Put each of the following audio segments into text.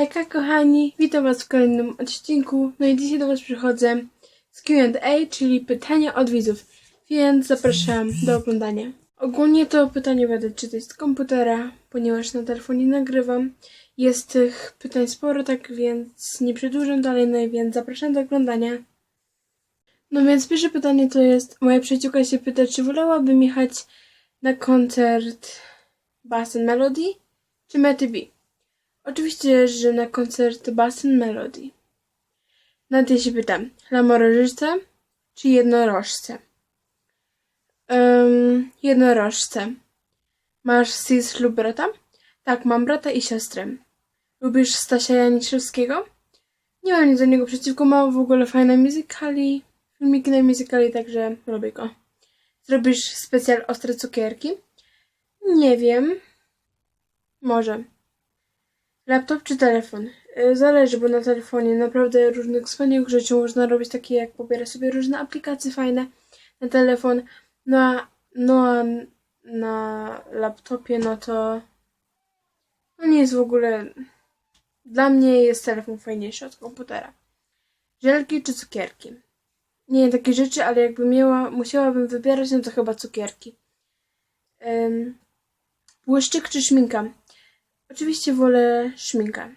Hejka kochani, witam was w kolejnym odcinku. No i dzisiaj do was przychodzę z Q&A, czyli pytania od widzów, więc zapraszam do oglądania. Ogólnie to pytanie będę czytać z komputera, ponieważ na telefonie nagrywam. Jest tych pytań sporo, tak więc nie przedłużam dalej, no i więc zapraszam do oglądania. No więc pierwsze pytanie to jest, moja przyjaciółka się pyta, czy wolałabym jechać na koncert Basen Melody czy Mety B? Oczywiście, że na koncert Basen Melody. Nadia się pyta, lamorożyce czy jednorożce? Um, jednorożce. Masz sis lub brata? Tak, mam brata i siostrę. Lubisz Stasia Janiszewskiego? Nie mam nic do niego przeciwko, ma w ogóle fajne musicali, filmiki na musicali, także lubię go. Zrobisz specjal ostre cukierki? Nie wiem. Może. Laptop czy telefon? Y, Zależy, bo na telefonie naprawdę różnych wspaniałych rzeczy można robić, takie jak pobiera sobie różne aplikacje fajne na telefon. No a, no a na laptopie, no to no nie jest w ogóle... Dla mnie jest telefon fajniejszy od komputera. Żelki czy cukierki? Nie takie rzeczy, ale jakby miała, musiałabym wybierać, no to chyba cukierki. Um, błyszczyk czy szminka? Oczywiście wolę szminkę.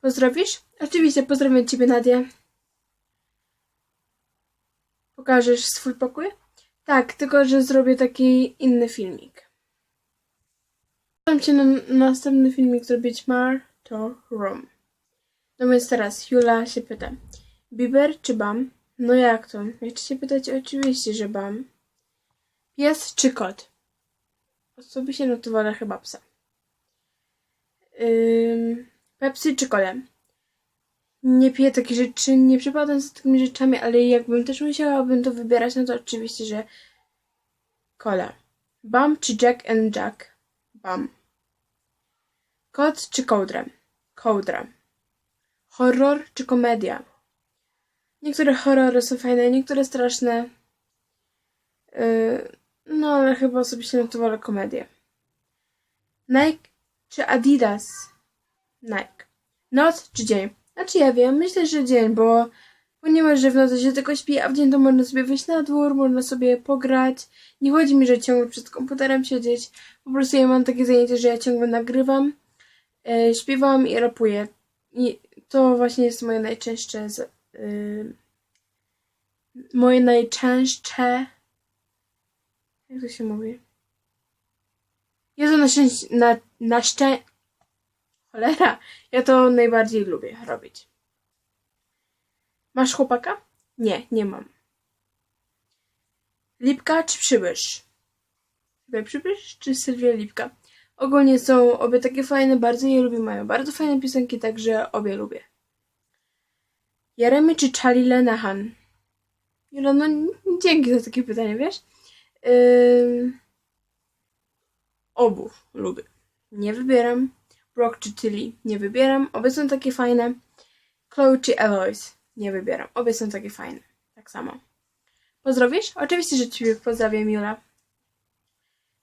Pozdrowisz? Oczywiście, pozdrawiam Ciebie, Nadia. Pokażesz swój pokój? Tak, tylko że zrobię taki inny filmik. Staram się na następny filmik zrobić Mar to Room. No więc teraz Jula się pyta. Biber czy Bam? No jak to? Jak się pytać? Oczywiście, że Bam. Pies czy kot? Osobiście no to wolę chyba psa. Pepsi czy kole? Nie piję takich rzeczy, nie przepadam za takimi rzeczami, ale jakbym też musiałabym to wybierać, no to oczywiście, że kola. Bam czy Jack and Jack? Bam. Kot czy kołdra? Kołdra. Horror czy komedia? Niektóre horrory są fajne, niektóre straszne. Yy, ale chyba osobiście no to wolę komedię. Nike czy Adidas? Nike. Noc czy dzień? Znaczy ja wiem, myślę, że dzień, bo ponieważ że w nocy się tylko śpi, a w dzień to można sobie wyjść na dwór, można sobie pograć. Nie chodzi mi, że ciągle przed komputerem siedzieć. Po prostu ja mam takie zajęcie, że ja ciągle nagrywam, e, śpiewam i rapuję. I to właśnie jest moje najczęstsze z, y, moje najczęstsze jak to się mówi? Jezu, na szczęście, na, na szczę... Cholera, ja to najbardziej lubię robić. Masz chłopaka? Nie, nie mam. Lipka czy przybysz? Sylwia Przybysz czy Sylwia Lipka? Ogólnie są obie takie fajne, bardzo je lubię, mają bardzo fajne piosenki, także obie lubię. Jeremy czy Charlie Lenahan? Jula, no dzięki za takie pytanie, wiesz? Ym... Obu lubię. Nie wybieram. Brock czy Tilly? Nie wybieram. Obie są takie fajne. Chloe czy Eloise? Nie wybieram. Obie są takie fajne. Tak samo. Pozdrowisz? Oczywiście, że Ciebie pozdrawiam, Jula.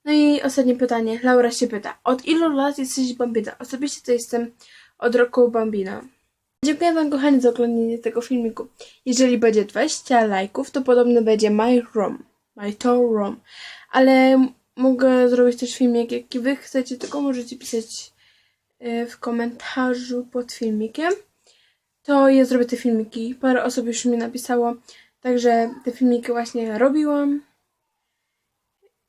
No i ostatnie pytanie. Laura się pyta. Od ilu lat jesteś Bambina? Osobiście to jestem od roku Bambina. Dziękuję Wam kochani za oglądanie tego filmiku. Jeżeli będzie 20 lajków, to podobno będzie My Room. My Tour Room. Ale mogę zrobić też filmik, jaki Wy chcecie, tylko możecie pisać y, w komentarzu pod filmikiem. To ja zrobię te filmiki. Parę osób już mi napisało, także te filmiki właśnie robiłam.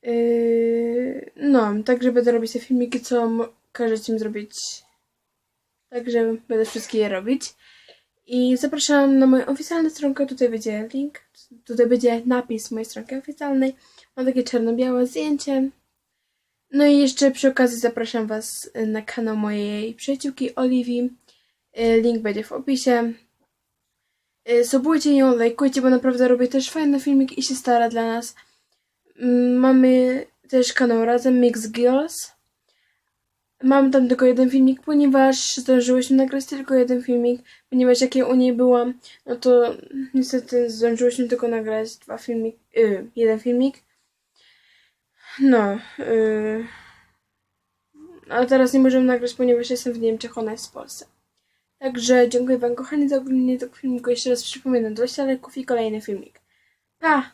Yy, no, także będę robić te filmiki, co każecie mi zrobić. Także będę wszystkie je robić. I zapraszam na moją oficjalną stronkę. Tutaj będzie link. Tutaj będzie napis mojej stronki oficjalnej. Mam takie czarno-białe zdjęcie. No i jeszcze przy okazji zapraszam Was na kanał mojej przyjaciółki Oliwii. Y, Link będzie w opisie. Y, Subujcie ją, lajkujcie, bo naprawdę robię też fajne filmiki i się stara dla nas. Mm, Mamy też kanał razem Mix Girls. Mam tam tylko jeden filmik, ponieważ zdążyłyśmy nagrać tylko jeden filmik, ponieważ jak ja u niej byłam, no to niestety zdążyłyśmy tylko nagrać dwa filmik, yy, jeden filmik. No, yy, ale teraz nie możemy nagrać, ponieważ jestem w Niemczech, ona jest w Polsce. Także dziękuję Wam kochani za oglądanie tego filmiku. Jeszcze raz przypominam, 20 lajków i kolejny filmik. Pa!